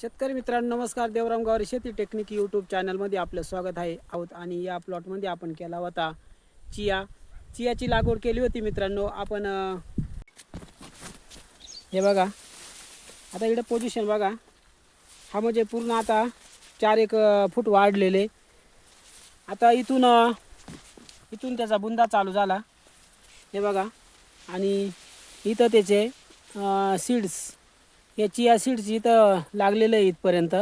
शेतकरी मित्रांनो नमस्कार. देवराम गावरी शेती टेक्निक यूट्यूब चॅनलमध्ये आपलं स्वागत आहे. आहोत आणि या प्लॉटमध्ये आपण केला होता चिया. चियाची लागवड केली होती मित्रांनो. आपण हे बघा. आता इकडं पोझिशन बघा. हा म्हणजे पूर्ण आता चार एक फूट वाढलेले. आता इथून इथून त्याचा बुंदा चालू झाला. हे बघा. आणि इथं त्याचे सीड्स हे चिया सीड्स इथं लागलेलं आहे इथपर्यंत.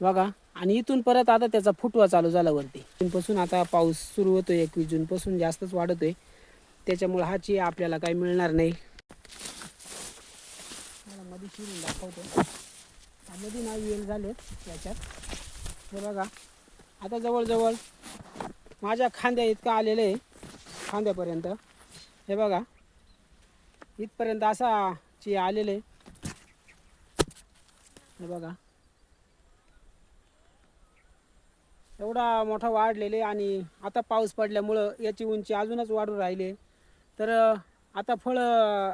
बघा. आणि इथून परत आता त्याचा फुटवा चालू झाला वरती. जूनपासून आता पाऊस सुरू होतोय एकवीस जूनपासून जास्तच वाढतोय. त्याच्यामुळे हा चिया आपल्याला काही मिळणार नाही. मला मध्ये शिरून दाखवतो. मधी मध्ये ना वेल झालेत याच्यात. हे बघा. आता जवळजवळ माझ्या खांद्या इतकं आलेलं आहे खांद्यापर्यंत. हे बघा. इथपर्यंत असा चिया आलेलं आहे. हे बघा. एवढा मोठा वाढलेले आणि आता पाऊस पडल्यामुळं याची उंची अजूनच वाढून राहिली. तर आता फळं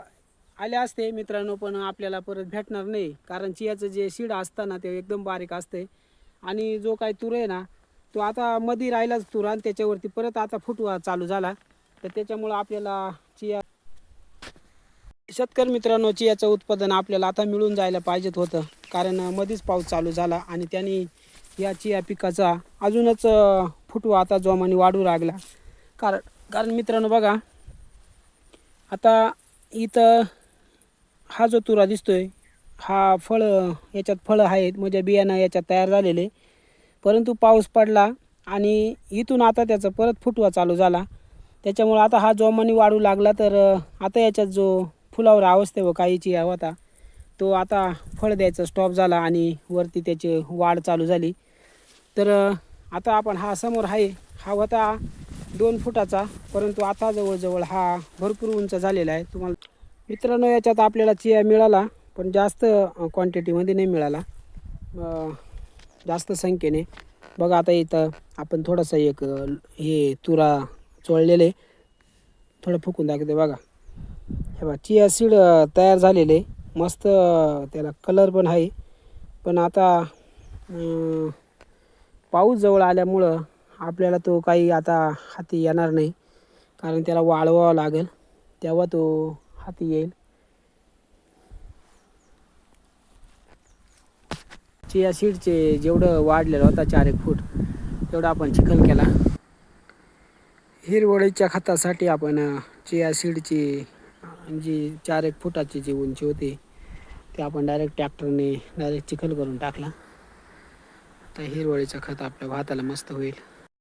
आले असते मित्रांनो पण आपल्याला परत भेटणार नाही. कारण चियाचं जे सीड असतं ना ते एकदम बारीक असते. आणि जो काही तूर आहे ना तो आता मधी राहिलाच तूर आणि त्याच्यावरती परत आता फुटवा चालू झाला. तर त्याच्यामुळं आपल्याला शेतकरी मित्रांनो चियाचं उत्पादन आपल्याला आता मिळून जायला पाहिजेत होतं. कारण मध्येच पाऊस चालू झाला आणि त्यांनी या चिया पिकाचा अजूनच फुटवा आता जोमाने वाढू लागला. कारण कारण मित्रांनो बघा आता इथं हा जो तुरा दिसतोय हा फळ याच्यात फळं आहेत म्हणजे बियाणं याच्यात तयार झालेले. परंतु पाऊस पडला आणि इथून आता त्याचा परत फुटवा चालू झाला. त्याच्यामुळं आता हा जोमाने वाढू लागला तर आता याच्यात जो फुलावर अवस्थे व काहीची होता. तो आता फळ द्यायचा स्टॉप झाला आणि वरती त्याची वाढ चालू झाली. तर आता आपण हा समोर आहे. हा होता दोन फुटाचा परंतु आता जवळजवळ हा भरपूर उंच झालेला आहे. तुम्हाला मित्रांनो याच्यात आपल्याला चिया मिळाला पण जास्त क्वांटिटीमध्ये नाही मिळाला. जास्त संख्येने. बघा आता इथं आपण थोडंसं एक हे तुरा चोळलेले. थोडं फुकून दाखवते बघा. हे बघा चिया सीड तयार झालेले मस्त त्याला कलर पण आहे. पण आता पाऊस जवळ आल्यामुळं आपल्याला तो काही आता हाती येणार नाही. कारण त्याला वाळवावं लागेल. तेव्हा तो हाती येईल. चिया सीडचे जेवढं वाढलेलं होता चार एक फूट तेवढं आपण चिखल केला. हिरवळीच्या खतासाठी आपण चिया सीडची जी चार एक फुटाची जी उंची होती ते आपण डायरेक्ट ट्रॅक्टरने डायरेक्ट चिखल करून टाकला. तर हिरवळीचं खत आपल्या भाताला मस्त होईल.